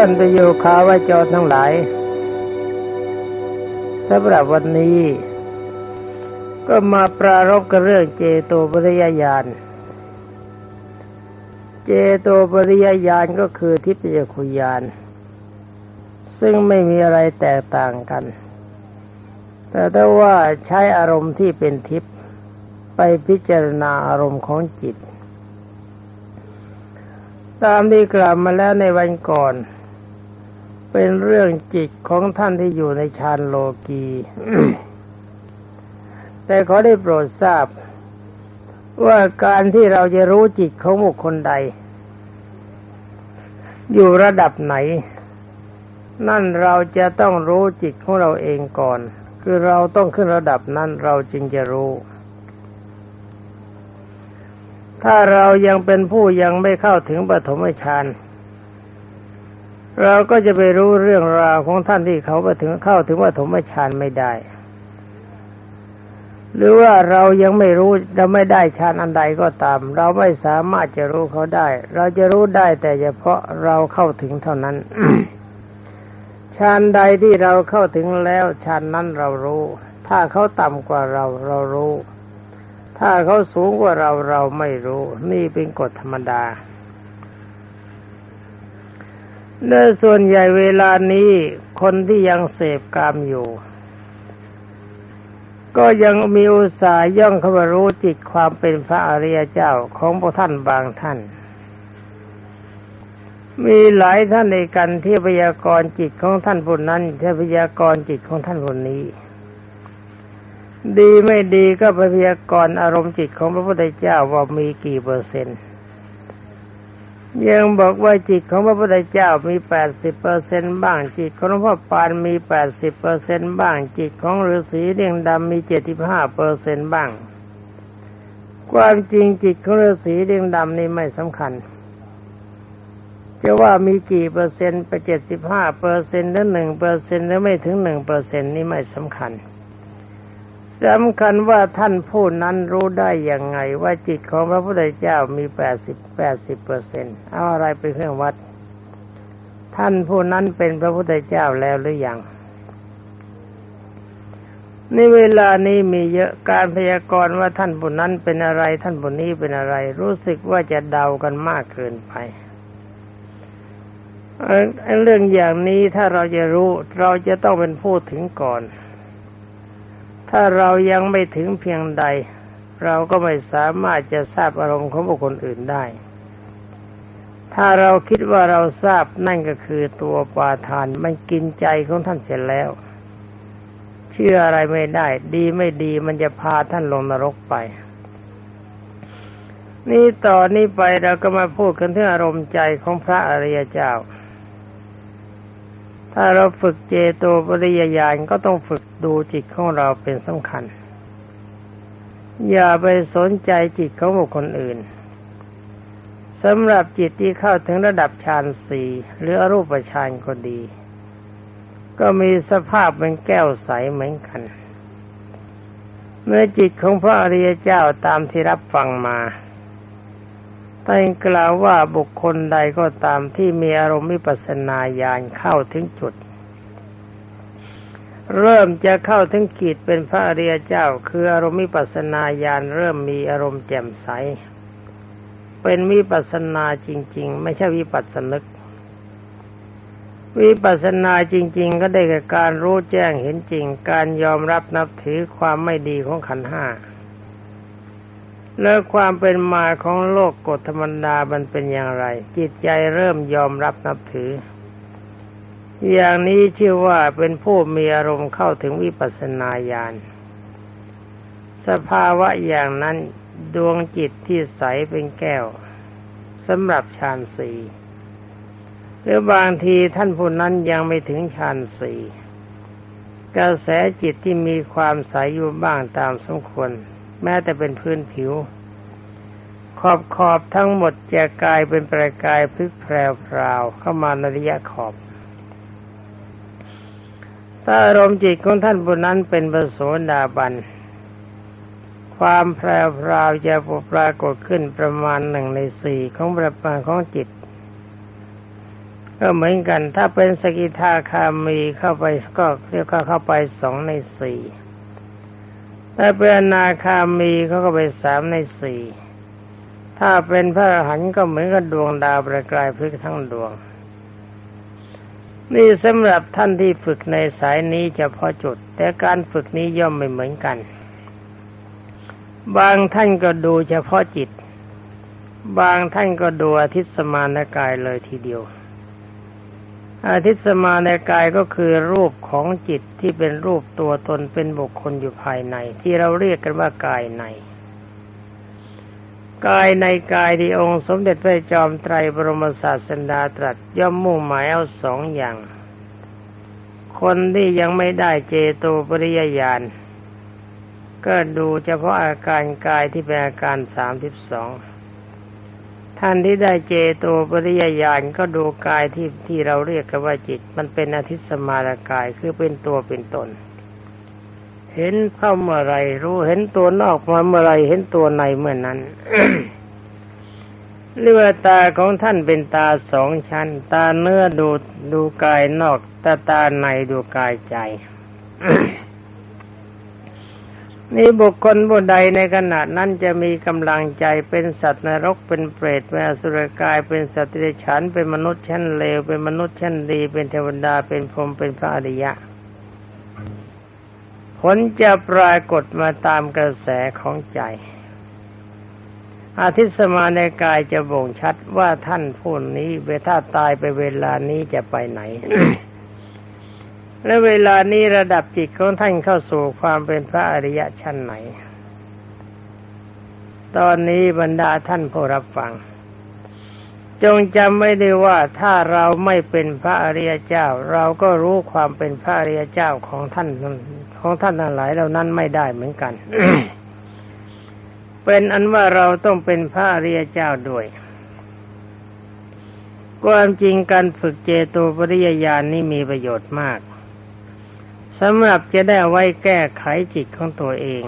ท่านประโยคาวาจรทั้งหลายสำหรับวันนี้ ก็มาปรารบกับเรื่องเจโตปริยญาณ เจโตปริยญาณก็คือทิพยคุยาน ซึ่งไม่มีอะไรแตกต่างกัน แต่ถ้าว่าใช้อารมณ์ที่เป็นทิพย์ไปพิจารณาอารมณ์ของจิต ตามที่กล่าวมาแล้วในวันก่อน เป็นเรื่องจิตของท่านที่อยู่ในฌานโลกีแต่ขอได้โปรดทราบ ว่าการที่เราจะรู้จิตของบุคคลใด อยู่ระดับไหน นั่นเราจะต้องรู้จิตของเราเองก่อน คือเราต้องขึ้นระดับนั้นเราจึงจะรู้ ถ้าเรายังเป็นผู้ยังไม่เข้าถึงปฐมฌานเเราก็จะไปรู้เรื่องราวของท่านที่เขาไปถึงเข้าถึงปฐมฌานไม่ได้ หรือว่าเรายังไม่รู้เราไม่ได้ฌานอันใดก็ตาม เราไม่สามารถจะรู้เขาได้ เราจะรู้ได้แต่เฉพาะเราเข้าถึงเท่านั้นฌานใดที่เราเข้าถึงแล้วฌานนั้นเรารู้ ถ้าเขาต่ำกว่าเราเรารู้ ถ้าเขาสูงกว่าเราเราไม่รู้ นี่เป็นกฎธรรมดา โดยส่วนใหญ่เวลานี้คนที่ยังเสพกามอยู่ ก็ยังมีอุตสาห์ย่องเข้ามารู้จิตความเป็นพระอริยเจ้าของพวกท่านบางท่าน มีหลายท่านในกันที่พยากรณ์จิตของท่านผู้นั้นที่พยากรณ์จิตของท่านคนนี้ ดีไม่ดีก็พยากรณ์อารมณ์จิตของพระพุทธเจ้าว่ามีกี่เปอร์เซ็นต์ ยังบอกว่าจิตของพระพุทธเจ้ามีแปดสิบเปอร์เซ็นบ้าง จิตของพ่อปานมีแปดสิบเปอร์เซ็นบ้าง จิตของฤาษีเรียงดำมีเจ็ดสิบห้าเปอร์เซ็นบ้าง ความจริงจิตของฤาษีเรียงดำนี่ไม่สำคัญจะว่ามีกี่เปอร์เซ็นต์ไปเจ็ดสิบห้าเปอร์เซ็นต์หรือหนึ่งเปอร์เซ็นต์หรือไม่ถึงหนึ่งเปอร์เซ็นต์นี่ไม่สำคัญ สำคัญว่าท่านผู้นั้นรู้ได้อย่างไง ว่าจิตของพระพุทธเจ้ามีแปดสิบแปดสิบเปอร์เซ็นเอาอะไรเป็นเครื่องวัด ท่านผู้นั้นเป็นพระพุทธเจ้าแล้วหรือยังในเวลานี้มีเยอะการพยากรณ์ว่าท่านผู้นั้นเป็นอะไร ท่านผู้นี้เป็นอะไร รู้สึกว่าจะเดากันมากเกินไปเรื่องอย่างนี้ถ้าเราจะรู้ เราจะต้องเป็นผู้ถึงก่อน ถ้าเรายังไม่ถึงเพียงใด เราก็ไม่สามารถจะทราบอารมณ์ของบุคคลอื่นได้ ถ้าเราคิดว่าเราทราบนั่นก็คือตัวปาทานมันกินใจของท่านเสร็จแล้ว เชื่ออะไรไม่ได้ ดีไม่ดีมันจะพาท่านลงนรกไป นี่ต่อนนี้ไปเราก็มาพูดกันถึงอารมณ์ใจของพระอริยเจ้า ถ้าเราฝึกเจโตปริยญาณก็ต้องฝึกดูจิตของเราเป็นสำคัญ อย่าไปสนใจจิตของบุคคลอื่นสำหรับจิตที่เข้าถึงระดับฌานสี่หรืออรูปฌานก็ดี ก็มีสภาพเป็นแก้วใสเหมือนกัน เมื่อจิตของพระอริยเจ้าตามที่รับฟังมา ท่านกล่าวว่าบุคคลใดก็ตามที่มีอารมณ์วิปัสนาญาณเข้าถึงจุด เริ่มจะเข้าถึงขีดเป็นพระอริยเจ้า คืออารมณ์วิปัสนาญาณเริ่มมีอารมณ์แจ่มใส เป็นวิปัสนาจริง ๆ ไม่ใช่วิปัสสนึก วิปัสนาจริง ๆ ก็ได้แก่การรู้แจ้งเห็นจริง การยอมรับนับถือความไม่ดีของขันห้า แล้วความเป็นมาของโลกกฎธรรมดามันเป็นอย่างไร จิตใจเริ่มยอมรับนับถือ อย่างนี้ชื่อว่าเป็นผู้มีอารมณ์เข้าถึงวิปัสสนาญาณสภาวะอย่างนั้นดวงจิตที่ใสเป็นแก้วสำหรับฌานสี่หรือบางทีท่านผู้นั้นยังไม่ถึงฌานสี่กระแสจิตที่มีความใสอยู่บ้างตามสมควร แม้แต่เป็นพื้นผิว ขอบขอบทั้งหมดจะกลายเป็นประกายพลึกแพรวพราวเข้ามาในระยะขอบ ถ้าอารมณ์จิตของท่านบุญนั้นเป็นประโสดาบัน ความแพรวพราวจะปรากฏขึ้นประมาณหนึ่งในสี่ของประมาณของจิตก็เหมือนกันถ้าเป็นสกิทาคามีเข้าไปก็เรียกว่าเข้าไปสองในสี่ ถ้าเป็นอนาคามีเขาก็ไปสามในสี่ถ้าเป็นพระหันก็เหมือนกับดวงดาวประกายพลึกทั้งดวง นี่สำหรับท่านที่ฝึกในสายนี้เฉพาะจุด แต่การฝึกนี้ย่อมไม่เหมือนกัน บางท่านก็ดูเฉพาะจิต บางท่านก็ดูอาทิตย์สมานกายเลยทีเดียว อาทิตสมาในกายก็คือรูปของจิตที่เป็นรูปตัวตนเป็นบุคคลอยู่ภายใน ที่เราเรียกกันว่ากายใน กายในกายที่องค์สมเด็จพระจอมไตรบรมศาสดาตรัสย่อมมุ่งหมายเอาสองอย่าง คนที่ยังไม่ได้เจโตปริยญาณก็ดูเฉพาะอาการกายที่เป็นอาการสามสิบสอง ท่านที่ได้เจโตปริยญาณก็ดูกายที่ที่เราเรียกกันว่าจิต มันเป็นอธิสมารกายคือเป็นตัวเป็นตน เห็นเข้าเมื่อไรรู้เห็นตัวนอกมาเมื่อไรเห็นตัวในเมื่อนั้นเรือตาของท่านเป็นตาสองชั้น ตาเนื้อดูดูกายนอก ตาตาในดูกายใจ นี่บุคคลผู้ใดในขณะนั้นจะมีกำลังใจเป็นสัตว์นรกเป็นเปรตเป็นอสุรกายเป็นสัตว์เดรัจฉานเป็นมนุษย์ชั้นเลวเป็นมนุษย์ชั้นดี เป็นเทวดาเป็นพรหมเป็นพระอริยะ ผลจะปรากฏมาตามกระแสของใจอาทิตย์สมาในกายจะบ่งชัดว่าท่านผู้นี้เวถ้าตายไปเวลานี้จะไปไหน และเวลานี้ระดับจิตของท่านเข้าสู่ความเป็นพระอริยะชั้นไหน ตอนนี้บรรดาท่านผู้รับฟัง จงจำไม่ได้ว่าถ้าเราไม่เป็นพระอริยเจ้า เราก็รู้ความเป็นพระอริยเจ้าของท่านของท่านทั้งหลายเหล่านั้นไม่ได้เหมือนกัน เป็นอันว่าเราต้องเป็นพระอริยเจ้าด้วยความจริงการฝึกเจโตปริยญาณนี้มีประโยชน์มาก สำหรับจะได้ไว้แก้ไขจิตของตัวเอง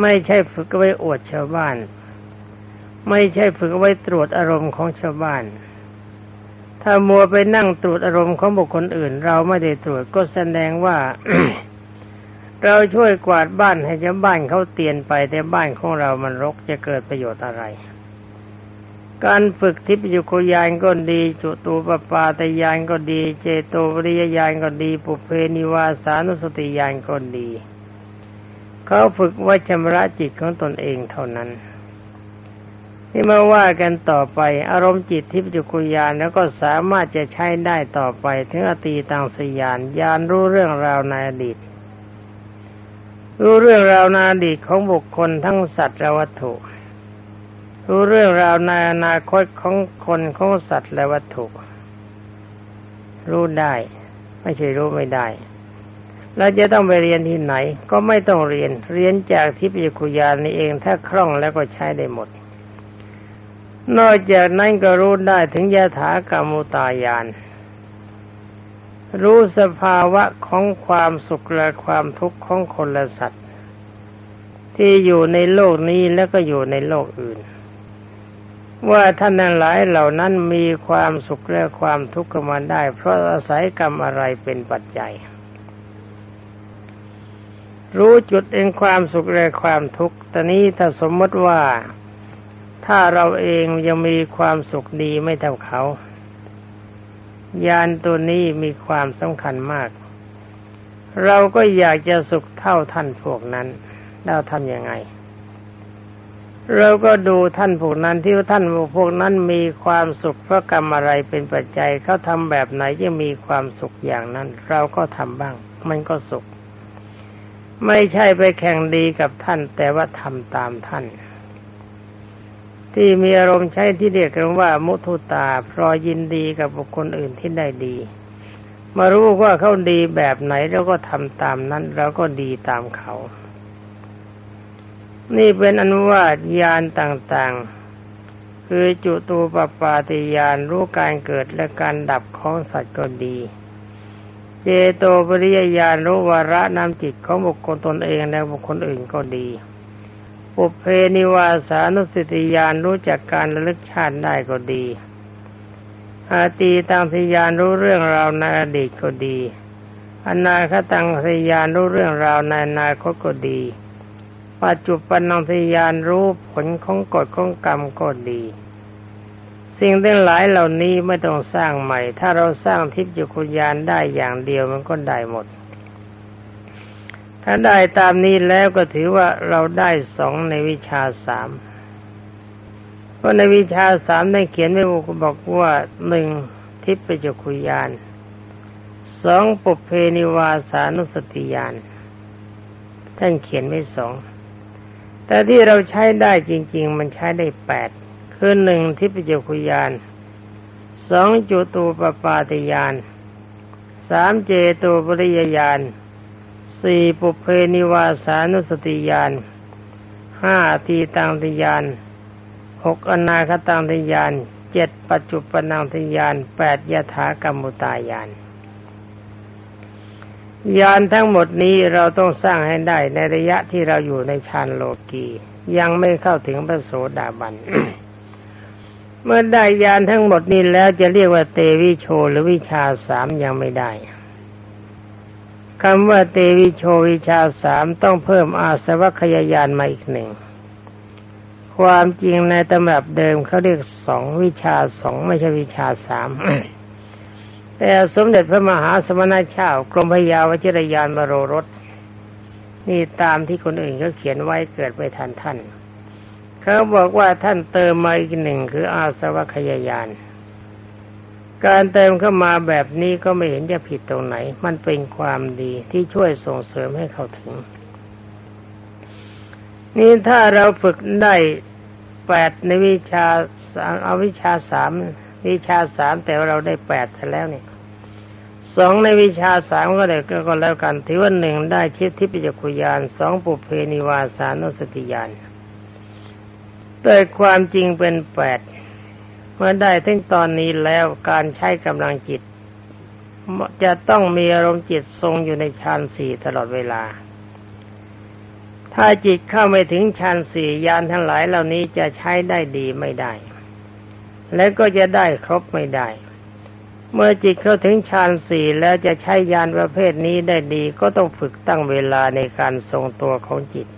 ไม่ใช่ฝึกไว้อวดชาวบ้าน ไม่ใช่ฝึกไว้ตรวจอารมณ์ของชาวบ้าน ถ้ามัวไปนั่งตรวจอารมณ์ของบุคคลอื่น เราไม่ได้ตรวจก็แสดงว่า เราช่วยกวาดบ้านให้ชาวบ้านเขาเตียนไปแต่บ้านของเรามันรกจะเกิดประโยชน์อะไร การฝึกทิพยุคยานก็ดีจุตูปปาตยานก็ดี เจโตปริยญาณก็ดี ปุเพนิวาสานุสติญาณก็ดี เขาฝึกไว้ชำระจิตของตนเองเท่านั้นที่มาว่ากันต่อไป อารมณ์จิตทิพยุคุยานแล้วก็สามารถจะใช้ได้ต่อไป ถึงอตีตังสยานยานรู้เรื่องราวในอดีตรู้เรื่องราวในอดีตของบุคคลทั้งสัตว์และวัตถุ รู้เรื่องราวในอนาคตของคนของสัตว์และวัตถุ รู้ได้ ไม่ใช่รู้ไม่ได้แล้วจะต้องไปเรียนที่ไหน ก็ไม่ต้องเรียน เรียนจากทิพยคุยานนี่เองถ้าคล่องแล้วก็ใช้ได้หมด นอกจากนั้นก็รู้ได้ถึงยถากรรมุตายาน รู้สภาวะของความสุขและความทุกข์ของคนและสัตว์ ที่อยู่ในโลกนี้แล้วก็อยู่ในโลกอื่น ว่าท่านนั้นหลายเหล่านั้นมีความสุขและความทุกข์มาได้ เพราะอาศัยกรรมอะไรเป็นปัจจัย รู้จุดเองความสุขและความทุกข์ตอนนี้ถ้าสมมติว่าถ้าเราเองยังมีความสุขดีไม่เท่าเขา ยานตัวนี้มีความสำคัญมาก เราก็อยากจะสุขเท่าท่านพวกนั้นเราทำยังไง เราก็ดูท่านพวกนั้นที่ท่านพวกนั้นมีความสุขเพราะกรรมอะไรเป็นปัจจัยเขาทำแบบไหนจะมีความสุขอย่างนั้น เราก็ทำบ้าง มันก็สุข ไม่ใช่ไปแข่งดีกับท่าน แต่ว่าทำตามท่าน ที่มีอารมณ์ใช้ที่เรียกกันว่า มุทุตาพรอยินดีกับบุคคลอื่นที่ได้ดี มารู้ว่าเขาดีแบบไหนแล้วก็ทำตามนั้น เราก็ดีตามเขา นี่เป็นอนุวาตญาณต่างๆ คือจุตูปปาติญาณรู้การเกิดและการดับของสัตว์ก็ดี เจโตปริยญาณรู้วาระนำจิตของบุคคลตนเองและบุคคลอื่นก็ดีปุเพนิวาสานุสติญาณรู้จักการระลึกชาติได้ก็ดี อาตีตังทยานรู้เรื่องราวในอดีตก็ดี อนาคตังทยานรู้เรื่องราวในอนาคตก็ดี ปัจจุบันนังทยานรู้ผลของกฎของกรรมก็ดี สิ่งทั้งหลายเหล่านี้ไม่ต้องสร้างใหม่ ถ้าเราสร้างทิพยคุญานได้อย่างเดียวมันก็ได้หมด ถ้าได้ตามนี้แล้วก็ถือว่าเราได้สองในวิชาสามเพราะในวิชาสามได้เขียนไว้บอกว่าหนึ่งทิพยคุยานสองปุเพนิวาสานุสติยานท่านเขียนไว้สอง แต่ที่เราใช้ได้จริง ๆ มันใช้ได้แปดคือหนึ่งทิพยคุยานสองจุตูปปาติยานสามเจตูปริยญาณสี่ปุเพนิวาสานุสติยานห้าทีตังติยานหกอนาคตังทยานเจ็ดปัจจุปนังทยานแปดยถากรรมุตายาน ยานทั้งหมดนี้เราต้องสร้างให้ได้ในระยะที่เราอยู่ในฌานโลกียังไม่เข้าถึงพระโสดาบัน เมื่อได้ยานทั้งหมดนี้แล้วจะเรียกว่าเตวิโชหรือวิชาสามยังไม่ได้คำว่าเตวิโชวิชาสามต้องเพิ่มอาสวัคยายานมาอีกหนึ่ง ความจริงในตำรับเดิมเขาเรียกสองวิชาสองไม่ใช่วิชาสาม แต่สมเด็จพระมหาสมณเจ้ากรมพยาวชิรยานมโรรสนี่ตามที่คนอื่นเขาเขียนไว้เกิดไปทันท่าน เขาบอกว่าท่านเติมมาอีกหนึ่งคืออาสวัคยายาน การเติมเข้ามาแบบนี้ก็ไม่เห็นจะผิดตรงไหน มันเป็นความดีที่ช่วยส่งเสริมให้เขาถึง นี่ถ้าเราฝึกได้แปดในวิชาอาวิชาสาม วิชาสามแต่ว่าเราได้แปดแล้วเนี่ยสองในวิชาสามก็ได้ก็แล้วกันถือว่าหนึ่งได้ชิดทิพยคุยานสองปุเพนิวาสานุสติยานแต่ความจริงเป็นแปดเมื่อได้ถึงตอนนี้แล้วการใช้กำลังจิต จะต้องมีอารมณ์จิตทรงอยู่ในฌานสี่ตลอดเวลา ถ้าจิตเข้าไม่ถึงฌานสี่ยานทั้งหลายเหล่านี้จะใช้ได้ดีไม่ได้ และก็จะได้ครบไม่ได้ เมื่อจิตเข้าถึงฌานสี่แล้วจะใช้ยานประเภทนี้ได้ดีก็ต้องฝึกตั้งเวลาในการทรงตัวของจิต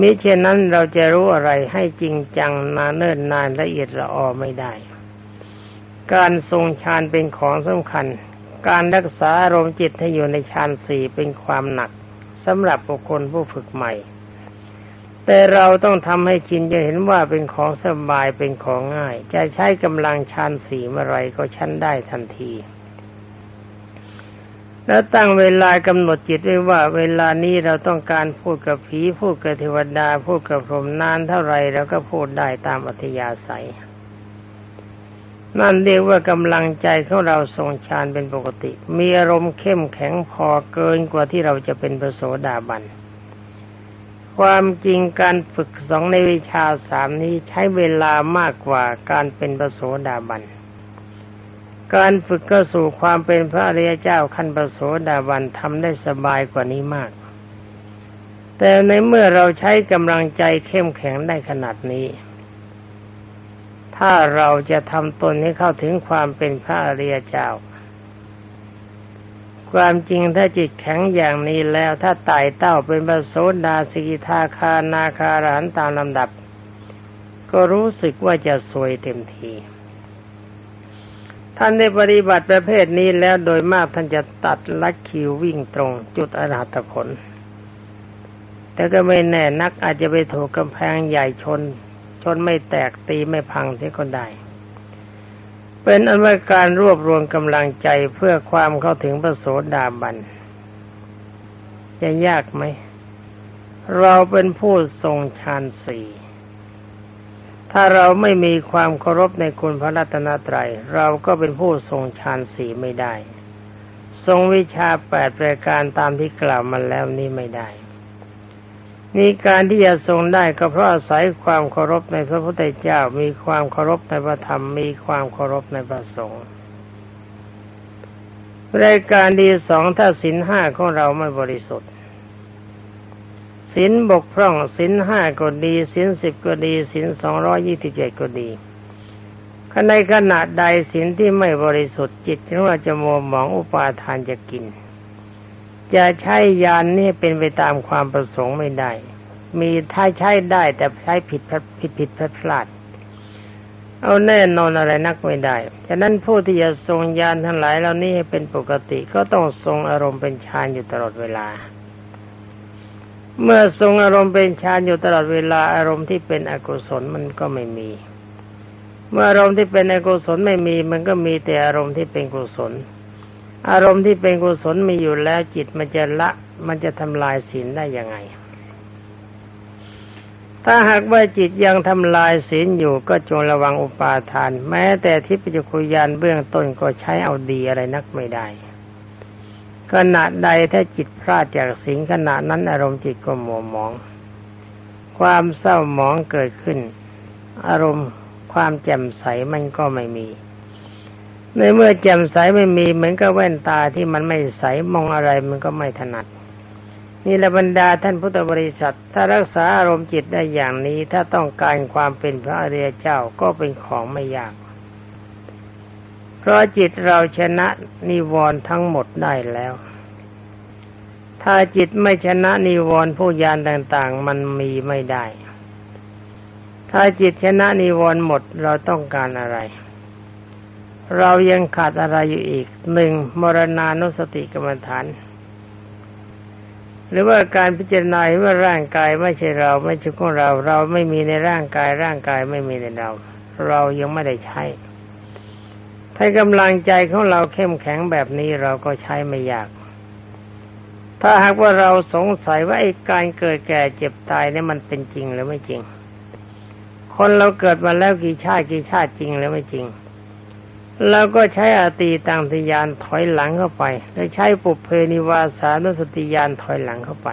มิเช่นนั้นเราจะรู้อะไรให้จริงจังนานเนิ่นนานละเอียดละออไม่ได้ การทรงฌานเป็นของสำคัญ การรักษาอารมณ์จิตให้อยู่ในฌานสี่เป็นความหนักสำหรับบุคคลผู้ฝึกใหม่ แต่เราต้องทำให้ชินจะเห็นว่าเป็นของสบายเป็นของง่าย จะใช้กำลังชันสีเมื่อไรก็ชันได้ทันที แล้วตั้งเวลากำหนดจิตไว้ว่า เวลานี้เราต้องการพูดกับผีพูดกับเทวดา พูดกับพรหมนานเท่าไรเราก็พูดได้ตามอัธยาศัย นั่นเรียกว่ากำลังใจของเราทรงฌานเป็นปกติ มีอารมณ์เข้มแข็งพอเกินกว่าที่เราจะเป็นพระโสดาบัน ความจริงการฝึกสองในวิชาสามนี้ใช้เวลามากกว่าการเป็นพระโสดาบัน การฝึกก็สู่ความเป็นพระอริยเจ้าขั้นพระโสดาบันทำได้สบายกว่านี้มาก แต่ในเมื่อเราใช้กำลังใจเข้มแข็งได้ขนาดนี้ ถ้าเราจะทำตนให้เข้าถึงความเป็นพระอริยเจ้า ความจริงถ้าจิตแข็งอย่างนี้แล้วถ้าไต่เต้าเป็นพระโสดาสิกิทาคานาคารันตามลำดับ ก็รู้สึกว่าจะสวยเต็มที ท่านได้ปฏิบัติประเภทนี้แล้วโดยมากท่านจะตัดลักคิววิ่งตรงจุดอรหัตผล แต่ก็ไม่แน่นักอาจจะไปถูกกำแพงใหญ่ชน ชนไม่แตกตีไม่พังเสียก็ได้ เป็นอันว่าการรวบรวมกำลังใจเพื่อความเข้าถึงพระโสดาบันจะยากไหม เราเป็นผู้ทรงฌานสี่ถ้าเราไม่มีความเคารพในคุณพระรัตนตรัย เราก็เป็นผู้ทรงฌานสี่ไม่ได้ ทรงวิชาแปดประการตามที่กล่าวมาแล้วนี้ไม่ได้ มีการที่จะทรงได้ก็เพราะอาศัยความเคารพในพระพุทธเจ้า มีความเคารพในพระธรรม มีความเคารพในพระสงฆ์รายการดีสองถ้าสินห้าของเราไม่บริสุทธิ์สินบกพร่องสินห้าก็ดีสินสิบก็ดีสินสองร้อยี่สิบเจ็ดก็ดีขในขณะใดศีลที่ไม่บริสุทธิ์จิตถึงว่าจะมัวหมองอุปาทานจะกิน จะใช้ยานนี่เป็นไปตามความประสงค์ไม่ได้ มีถ้าใช้ได้แต่ใช้ผิดผิดผิดพลาดพลาด เอาแน่นอนอะไรนักไม่ได้ ฉะนั้นผู้ที่จะทรงยานทั้งหลายเหล่านี้เป็นปกติก็ต้องทรงอารมณ์เป็นฌานอยู่ตลอดเวลา เมื่อทรงอารมณ์เป็นฌานอยู่ตลอดเวลาอารมณ์ที่เป็นอกุศลมันก็ไม่มี เมื่ออารมณ์ที่เป็นอกุศลไม่มี มันก็มีแต่อารมณ์ที่เป็นกุศล อารมณ์ที่เป็นกุศลมีอยู่แล้วจิตมันจะละ มันจะทำลายศีลได้ยังไง ถ้าหากว่าจิตยังทำลายศีลอยู่ก็จงระวังอุปาทาน แม้แต่ทิพยคุยานเบื้องต้นก็ใช้เอาดีอะไรนักไม่ได้ขณะใดถ้าจิตพลาดจากสิ่งขณะนั้นอารมณ์จิตก็หมัวหมอง ความเศร้าหมองเกิดขึ้น อารมณ์ความแจ่มใสมันก็ไม่มี ในเมื่อแจ่มใสไม่มีเหมือนกับแว่นตาที่มันไม่ใสมองอะไรมันก็ไม่ถนัด นี่ละบรรดาท่านพุทธบริษัท ถ้ารักษาอารมณ์จิตได้อย่างนี้ถ้าต้องการความเป็นพระอริยเจ้าก็เป็นของไม่ยาก เพราะจิตเราชนะนิวรณ์ทั้งหมดได้แล้ว ถ้าจิตไม่ชนะนิวรณ์ผู้ยานต่างๆ มันมีไม่ได้ ถ้าจิตชนะนิวรณ์หมดเราต้องการอะไร เรายังขาดอะไรอยู่อีกหนึ่งมรณานุสติกรรมฐาน หรือว่าการพิจารณาว่าร่างกายไม่ใช่เราไม่ใช่ของเรา เราไม่มีในร่างกายร่างกายไม่มีในเรา เรายังไม่ได้ใช้ ถ้ากำลังใจของเราเข้มแข็งแบบนี้เราก็ใช้ไม่ยาก ถ้าหากว่าเราสงสัยว่าไอ้การเกิดแก่เจ็บตายนี่มันเป็นจริงหรือไม่จริง คนเราเกิดมาแล้วกี่ชาติกี่ชาติจริงหรือไม่จริง เราก็ใช้อาตีตังติยานถอยหลังเข้าไป แลวใช้ปุเพนิวาสานุสติยานถอยหลังเข้าไป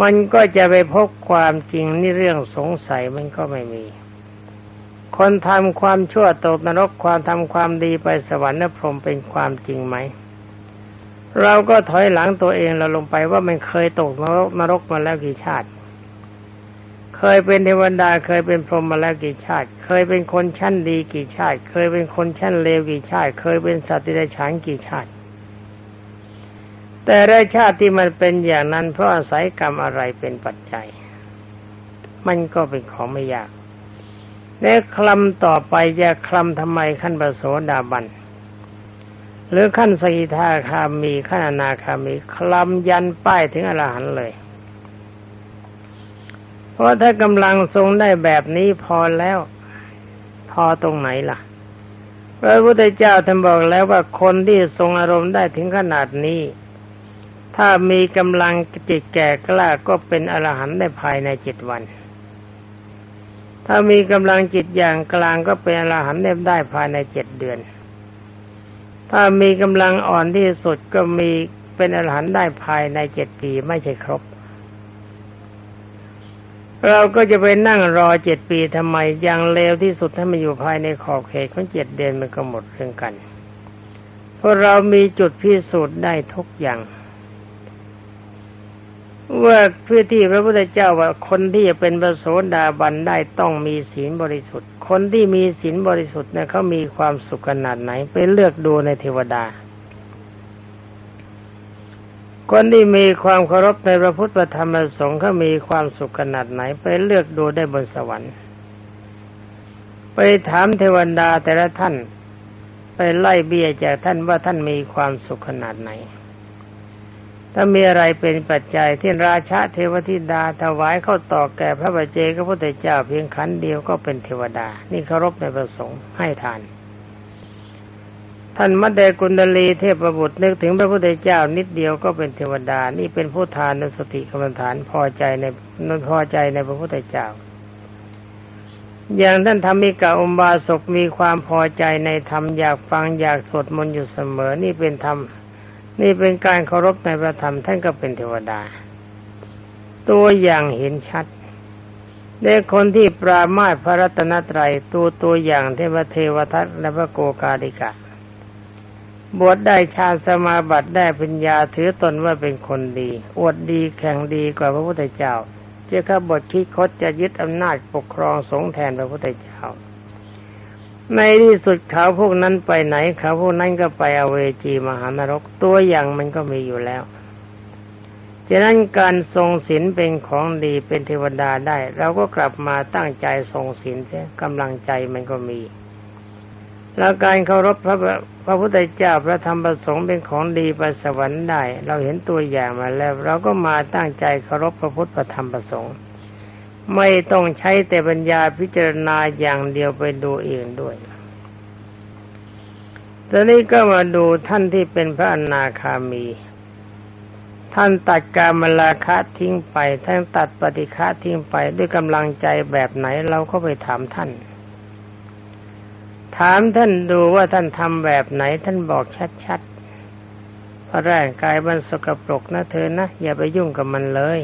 มันก็จะไปพบความจริงนี่เรื่องสงสัยมันก็ไม่มี คนทำความชั่วตกนรกความทำความดีไปสวรรค์นพรหมเป็นความจริงไหม เราก็ถอยหลังตัวเองเราลงไปว่ามันเคยตกนรกนรกมาแล้วกี่ชาติ เคยเป็นเทวดาเคยเป็นพรหมมาแล้วกี่ชาติ เคยเป็นคนชั้นดีกี่ชาติ เคยเป็นคนชั้นเลวกี่ชาติ เคยเป็นสัตว์ที่ได้ฉานกี่ชาติ แต่ได้ชาติที่มันเป็นอย่างนั้น เพราะอาศัยกรรมอะไรเป็นปัจจัย มันก็เป็นของไม่ยากและคลำต่อไปจะคลำทำไมขั้นประโสดาบันหรือขั้นสกิทาคามีขั้นอนาคามีคลำยันป้ายถึงอรหันต์เลย เพราะถ้ากำลังทรงได้แบบนี้พอแล้ว พอตรงไหนล่ะพระพุทธเจ้าท่านบอกแล้วว่าคนที่ทรงอารมณ์ได้ถึงขนาดนี้ ถ้ามีกำลังจิตแก่กล้าก็เป็นอรหันต์ได้ภายในเจ็ดวัน ถ้ามีกำลังจิตอย่างกลางก็เป็นอรหันต์ได้ภายในเจ็ดเดือน ถ้ามีกำลังอ่อนที่สุดก็มีเป็นอรหันต์ได้ภายในเจ็ดปีไม่ใช่ครบ เราก็จะไปนั่งรอเจ็ดปีทำไมอย่างเร็วที่สุดถ้ามันอยู่ภายในขอบเขตของเจ็ดเดือนมันก็หมดเรื่องกัน เพราะเรามีจุดพิสูจน์ได้ทุกอย่างว่าเพื่อที่พระพุทธเจ้าว่าคนที่จะเป็นพระโสดาบันได้ต้องมีศีลบริสุทธิ์ คนที่มีศีลบริสุทธิ์เนี่ยเขามีความสุขขนาดไหน ไปเลือกดูในเทวดา คนที่มีความเคารพในพระพุทธธรรมประสงค์เขามีความสุขขนาดไหน ไปเลือกดูได้บนสวรรค์ ไปถามเทวดาแต่ละท่าน ไปไล่เบี้ยจากท่านว่าท่านมีความสุขขนาดไหน ถ้ามีอะไรเป็นปัจจัยที่ราชาเทวทิดาถวายเข้าต่อแก่พระบัจเจกพระพุทธเจ้าเพียงขันเดียวก็เป็นเทวดา นี่เคารพในประสงค์ให้ทาน ท่านมัดเดกุณลีเทพบุตรนึกถึงพระพุทธเจ้านิดเดียวก็เป็นเทวดา นี่เป็นผู้ทานนสติกรรมฐานพอใจในนพอใจในพระพุทธเจ้า อย่างท่านธรรมิกาอมบาศกมีความพอใจในธรรมอยากฟังอยากสวดมนต์อยู่เสมอ นี่เป็นธรรม นี่เป็นการเคารพในพระธรรมท่านก็เป็นเทวดา ตัวอย่างเห็นชัดในคนที่ปรามาสพระรัตนตรัยตัวตัวอย่างเทวเทวทัตและพระโกกาดิกะ บวชได้ฌานสมาบัติได้ปัญญาถือตนว่าเป็นคนดี อวดดีแข่งดีกว่าพระพุทธเจ้าเจ้าข้าบทคิดคดจะยึดอำนาจปกครองสงแทนพระพุทธเจ้า ในที่สุดเขาพวกนั้นไปไหนเขาพวกนั้นก็ไปอเวจีมหานรกตัวอย่างมันก็มีอยู่แล้วฉะนั้นการทรงศีลเป็นของดีเป็นเทวดาได้ เราก็กลับมาตั้งใจทรงศีลเสียกำลังใจมันก็มี แล้วการเคารพพระพระพุทธเจ้าพระธรรมประสงค์เป็นของดีไปสวรรค์ได้ เราเห็นตัวอย่างมาแล้ว เราก็มาตั้งใจเคารพพระพุทธพระธรรมประสงค์ ไม่ต้องใช้แต่ปัญญาพิจารณาอย่างเดียวไปดูเองด้วยตอนนี้ก็มาดูท่านที่เป็นพระอนาคามี ท่านตัดการมลาคะทิ้งไป ท่านตัดปฏิฆะทิ้งไปด้วยกำลังใจแบบไหนเราก็ไปถามท่าน ถามท่านดูว่าท่านทำแบบไหน ท่านบอกชัดๆเพราะร่างกายมันสกปรกนะเธอนะ อย่าไปยุ่งกับมันเลย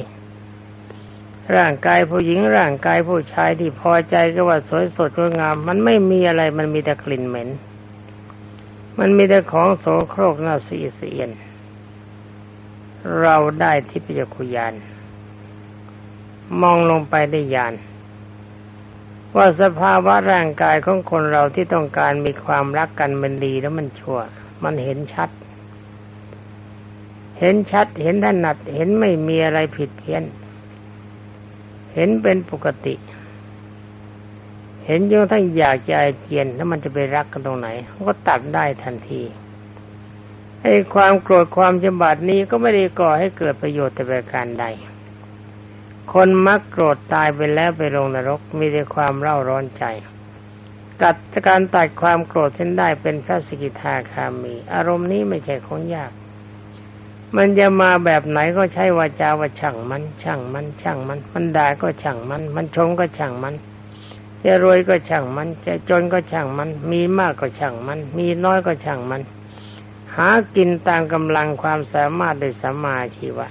ร่างกายผู้หญิงร่างกายผู้ชายที่พอใจก็ว่าสวยสดงดงาม มันไม่มีอะไรมันมีแต่กลิ่นเหม็น มันมีแต่ของโสโครกน่าสีเสียนเราได้ทิพยคุยานมองลงไปได้ยาน ว่าสภาวะร่างกายของคนเราที่ต้องการมีความรักกันมันดีแล้วมันชั่ว มันเห็นชัด เห็นชัด เห็นถนัด เห็นไม่มีอะไรผิดเพี้ยน เห็นเป็นปกติ เห็นจนทั้งอยากจะเจียนแล้วมันจะไปรักกันตรงไหนก็ตัดได้ทันทีไอ้ความโกรธความจำบาดนี้ก็ไม่ได้ก่อให้เกิดประโยชน์แต่ประการใด คนมักโกรธตายไปแล้วไปลงนรกมีแต่ความเร่าร้อนใจกัดการตัดความโกรธเช่นได้เป็นพระสกิทาคามี อารมณ์นี้ไม่ใช่ของยาก มันจะมาแบบไหนก็ใช้วาจาว่าช่างมัน ช่างมัน ช่างมัน มันด่าก็ช่างมัน มันชมก็ช่างมัน จะรวยก็ช่างมัน จะจนก็ช่างมัน มีมากก็ช่างมัน มีน้อยก็ช่างมัน หากินตามกำลังความสามารถโดยสัมมาชีวะ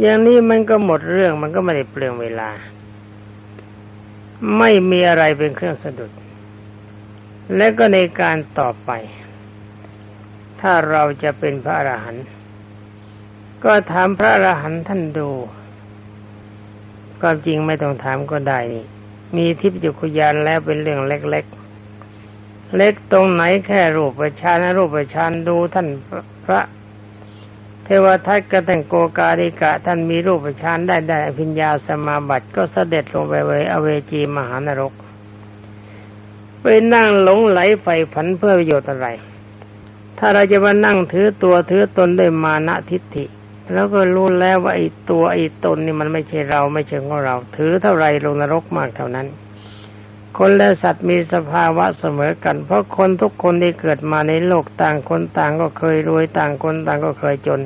อย่างนี้มันก็หมดเรื่องมันก็ไม่ได้เปลืองเวลา ไม่มีอะไรเป็นเครื่องสะดุด และก็ในการต่อไป ถ้าเราจะเป็นพระอรหันต์ก็ถามพระอรหันต์ท่านดูความจริงไม่ต้องถามก็ได้นี่มีทิพยุคุยานแล้วเป็นเรื่องเล็กๆ เล็กตรงไหนแค่รูปประชานรูปประชานดูท่านพระ เทวทัตกระแตงโกกาดิกะท่านมีรูปประชานได้ได้อภิญญาสมาบัติก็เสด็จลงไปเวอเวจีมหานรก ไปนั่งหลงไหลไฟผันเพื่อประโยชน์อะไร ถ้าเราจะมานั่งถือตัวถือตนด้วยมานะทิฏฐิ แล้วก็รู้แล้วว่าไอ้ตัวไอ้ตนนี่มันไม่ใช่เราไม่ใช่ของเรา ถือเท่าไรลงนรกมากเท่านั้น คนและสัตว์มีสภาวะเสมอกัน เพราะคนทุกคนที่เกิดมาในโลกต่างคนต่างก็เคยรวยต่างคนต่างก็เคยจน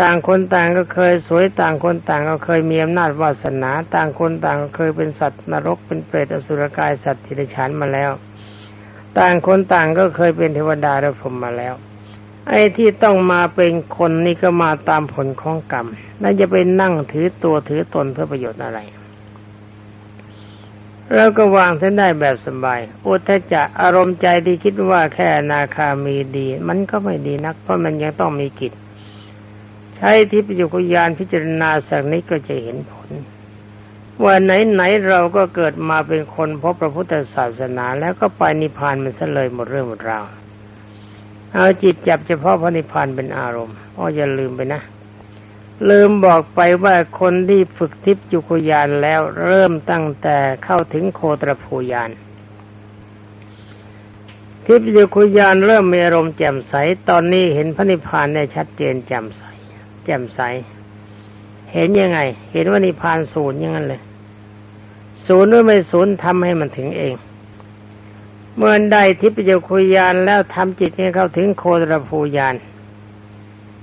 ต่างคนต่างก็เคยสวยต่างคนต่างก็เคยมีอำนาจวาสนาต่างคนต่างก็เคยเป็นสัตว์นรกเป็นเปรตอสุรกายสัตว์ทิฏฐานมาแล้ว ต่างคนต่างก็เคยเป็นเทวดาและพรหมมาแล้ว ไอ้ที่ต้องมาเป็นคนนี่ก็มาตามผลของกรรมน่าจะไปนั่งถือตัวถือตนเพื่อประโยชน์อะไร แล้วก็วางเส้นได้แบบสบายอุทจะอารมณ์ใจที่คิดว่าแค่นาคามีดี มันก็ไม่ดีนัก เพราะมันยังต้องมีกิจ ใช้ทิพยคุยานพิจารณาสักนี้ก็จะเห็นผล ว่าไหนไหนเราก็เกิดมาเป็นคนพบพระพุทธศาสนา แล้วก็ไปนิพพานมันซะเลยหมดเรื่องหมดราวเอาจิตจับเฉพาะพระนิพพานเป็นอารมณ์อ๋ออย่าลืมไปนะ ลืมบอกไปว่าคนที่ฝึกทิพยุคยานแล้วเริ่มตั้งแต่เข้าถึงโคตรภูยาน ทิพยุคยานเริ่มมีอารมณ์แจ่มใส ตอนนี้เห็นพระนิพพานเนี่ยชัดเจนแจ่มใส แจ่มใส เห็นยังไง เห็นว่านิพพานศูนย์ยังงั้นเลยศูนย์หรือไม่ศูนย์ทำให้มันถึงเอง เมื่อได้ทิพยคุยานแล้วทำจิตให้เข้าถึงโคตรภูยาน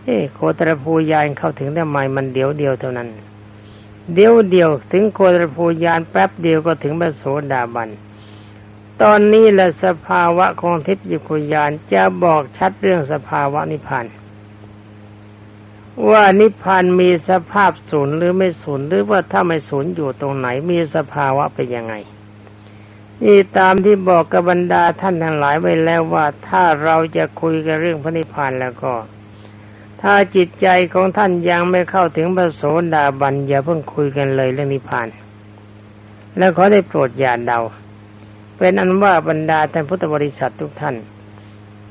เอ้โคตรภูยานเข้าถึงได้ไหมมันเดียวเดียวเท่านั้น เดียวเดียวถึงโคตรภูยานแป๊บเดียวก็ถึงพระโสดาบัน ตอนนี้แหละสภาวะของทิพยคุยานจะบอกชัดเรื่องสภาวะนิพพานว่านิพพานมีสภาพศูนย์หรือไม่ศูนย์หรือว่าถ้าไม่ศูนย์อยู่ตรงไหนมีสภาวะเป็นยังไงนี่ตามที่บอกกับบรรดาท่านทั้งหลายไว้แล้วว่าถ้าเราจะคุยกันเรื่องพระนิพพานแล้วก็ ถ้าจิตใจของท่านยังไม่เข้าถึงพระโสดาบันอย่าเพิ่งคุยกันเลยเรื่องนิพพาน แล้วขอได้โปรดอย่าเดา เป็นอันว่าบรรดาท่านพุทธบริษัททุกท่าน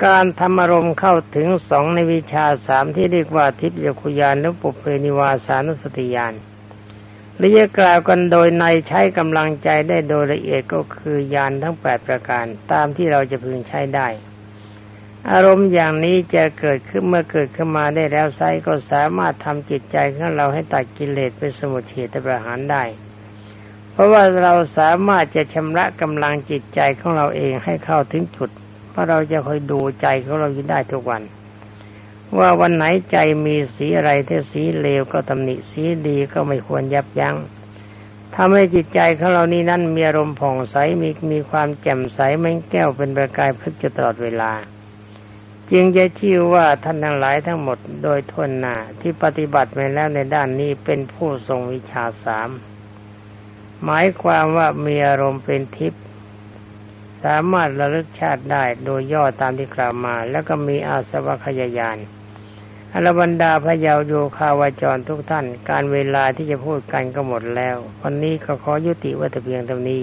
การทำอารมณ์เข้าถึงสองในวิชาสามที่เรียกว่าทิพยคุยานและปุเพนิวาสานุสติยานหรือจะกล่าวกันโดยในใช้กำลังใจได้โดยละเอียดก็คือยานทั้งแปดประการตามที่เราจะพึงใช้ได้ อารมณ์อย่างนี้จะเกิดขึ้นเมื่อเกิดขึ้นมาได้แล้วไซก็สามารถทำจิตใจของเราให้ตัดกิเลสเป็นสมุทเฉทประหารได้ เพราะว่าเราสามารถจะชำระกำลังจิตใจของเราเองให้เข้าถึงจุด เพราะเราจะคอยดูใจของเราอยู่ได้ทุกวัน ว่าวันไหนใจมีสีอะไรถ้าสีเลวก็ตำหนิสีดีก็ไม่ควรยับยัง้งทำให้จิตใจของเรานี้นั้นมีอารมณ์ผ่องใสมีมีความแจ่มใสไม่แก้วเป็นประกายพลึกจะตลอดเวลา จึงจะชื่อว่าท่านทั้งหลายทั้งหมดโดยทวนหน้าที่ปฏิบัติมาแล้วในด้านนี้เป็นผู้ทรงวิชาสาม หมายความว่ามีอารมณ์เป็นทิพย์สามารถระลึกชาติได้โดยย่อตามที่กล่าวมา แล้วก็มีอาสวะขยายานอรบรรดาพระยาวโยคาวาจรทุกท่าน การเวลาที่จะพูดกันก็หมดแล้ว วันนี้ก็ขอยุติว้แต่เพียงเท่านี้